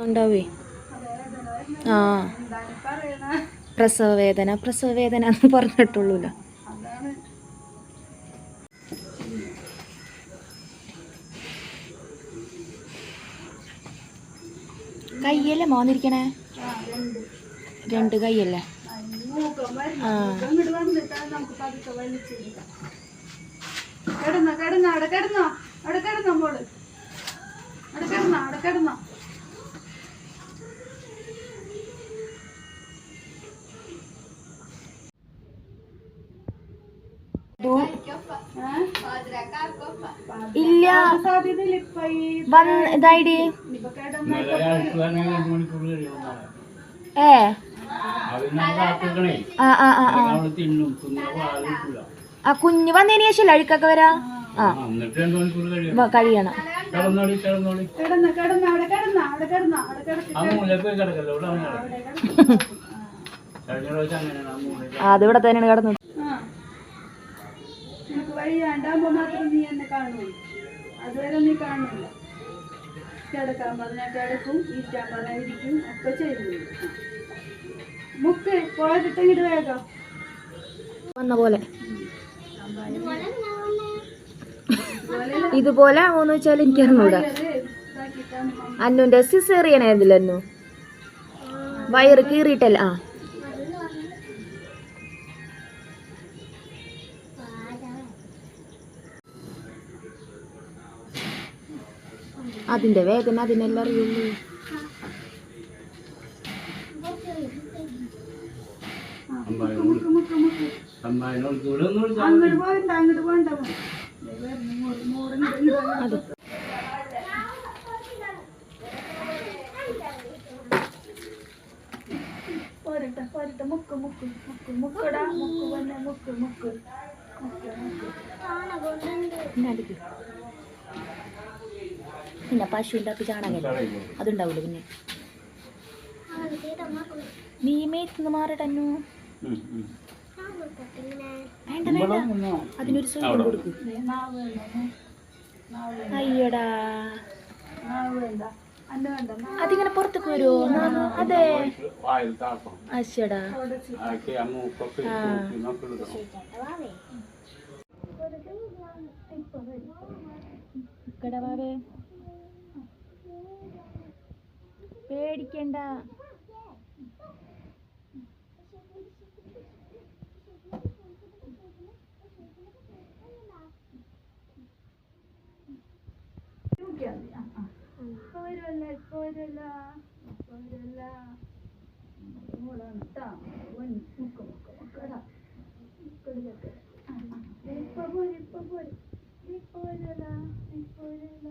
ഉണ്ടാവേ? ആ. പ്രസവ വേദന പ്രസവ വേദന എന്ന് പറഞ്ഞിട്ടുള്ളൂല്ലോ. കയ്യല്ലേ മോന്നിരിക്കണേ രണ്ട് കൈയല്ലേ ആ. കിടന്നോ കിടന്നോ അവിടെ കിടന്നോ അവിടെ കിടന്നോ മോൾ. അവിടെ കിടന്നോ അവിടെ കിടന്നോ. ഇല്ല. ഇതായിടി. ഏ. ആ ആ ആ കുഞ്ഞ് വന്നതിന് ശേഷം അഴുക്കൊക്കെ വരാ? ആ. കഴിയണം. അതിവിടെ തന്നെയാണ് കിടന്നത്. ആ നിനക്ക് വയ്യാണ്ടാകുമ്പോ മാത്രം നീ എന്നെ കാണൂ അതുവരെ നീ കാണില്ല കിടക്കാൻ പറഞ്ഞാൽ കിടക്കും ഇരിക്കാൻ പറഞ്ഞാൽ ഇരിക്കും ഒക്കെ ചെയ്യുന്നു. മുക്ക് പോയിട്ടിട്ട് വേഗം. വന്ന പോലെ. ഇതുപോലെ ആവോന്ന് വെച്ചാൽ എനിക്ക് അറിഞ്ഞൂടാ. അന്നുന്റെ സിസേറിയനായിരുന്നില്ല വയറ് കീറിയിട്ടല്ല? ആ. അതിന്റെ വേദന അതിനെല്ലാം അറിയുള്ളൂ. അത് പോരട്ടെ പോരട്ടെ മുക്ക് മുക്ക് മുക്ക് മുക്കടാ മുക്ക് തന്നെ മുക്ക് മുക്ക് മുക്ക് മുക്ക്. പിന്നെ പശുവിന്റെ അകത്ത് ചാണകം അതുണ്ടാവില്ല പിന്നെ? നീ മേത്തുനിന്ന് മാറട്ടന്നു വേണ്ട വേണ്ട. അതിനൊരു സ്വയം കൊടുക്കും. നാവ് വേണ്ട നാവ് അയ്യടാ നാവ് വേണ്ട അന്ന വേണ്ട അതിങ്ങനെ പുറത്തേക്ക് വരുമോ അതെ അശ്ശടാ. കടവാവേ പേടിക്കണ്ട പോരല്ല. ആ, ആ. ഇപ്പൊ പോര് ഇപ്പൊ പോര് ഇപ്പൊ വരുമല്ല ഇപ്പൊ വരുമല്ല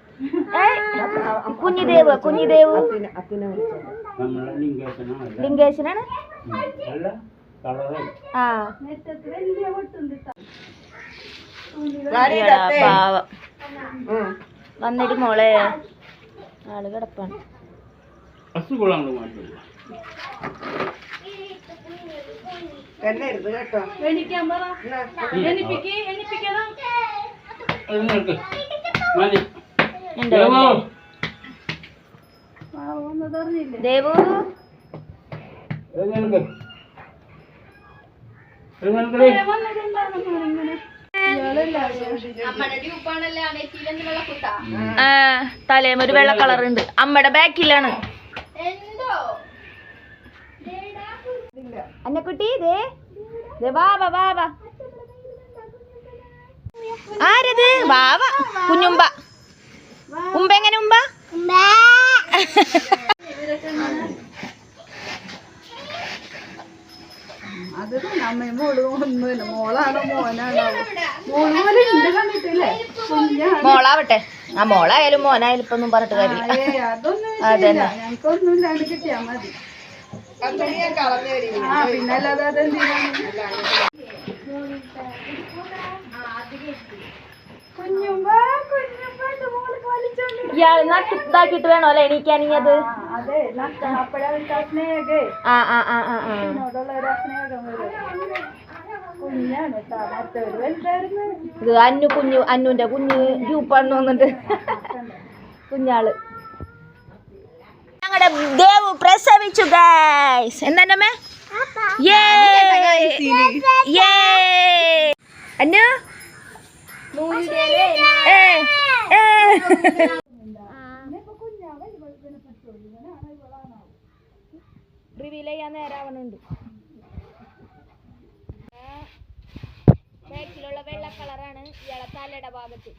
കുഞ്ഞിദേവ് കുഞ്ഞിദേവ്? ലിംഗേശനാണ്? ആ. പാവം. വന്നിട്ട് മോളെ. ആൾ കിടപ്പാണ്. കേട്ടോ. എണീക്കാൻ പറ. എണിപ്പിക്ക് എണിപ്പിക്കണം ദേവു. തലേമ ഒരു വെള്ള കളർ ഉണ്ട്. അമ്മയുടെ ബാക്കിലാണ്. അന്നക്കുട്ടി വാവ വാവ ആരത്? വാവ കുഞ്ഞുമ്പ ഉമ്പ എങ്ങനെ ഉമ്പ മോളാണോ മോനാണോ. മോളാവട്ടെ. ആ മോളായാലും മോനായാലും ഇപ്പൊന്നും പറഞ്ഞിട്ട് കാര്യമില്ല. അതന്നെ ഞങ്ങൾക്കൊന്നും മതി. കുഞ്ഞുമ്പ കുഞ്ഞുമ്പ ഇത് മോൾ കളിച്ചോണ്ട് ഇയാൾ നട്ട് ഇതാക്കിയിട്ട് വേണോ അല്ലെ അത് ആ, അതെ ആ ആ ആ ആ ഇത് അന്നു കുഞ്ഞു അന്നുന്റെ കുഞ്ഞ് ഗ്രൂപ്പാണെന്ന് തോന്നുന്നുണ്ട്. കുഞ്ഞാൾ. ഞങ്ങളുടെ ദേവു പ്രസവിച്ചു ഗൈസ് എന്താണ്ടമ്മേ അന്നു. റിവീൽ ചെയ്യാൻ നേരാവണുണ്ട് ബാക്കിലുള്ള വെള്ള കളറാണ് ഇയാളെ തലയുടെ ഭാഗത്ത്.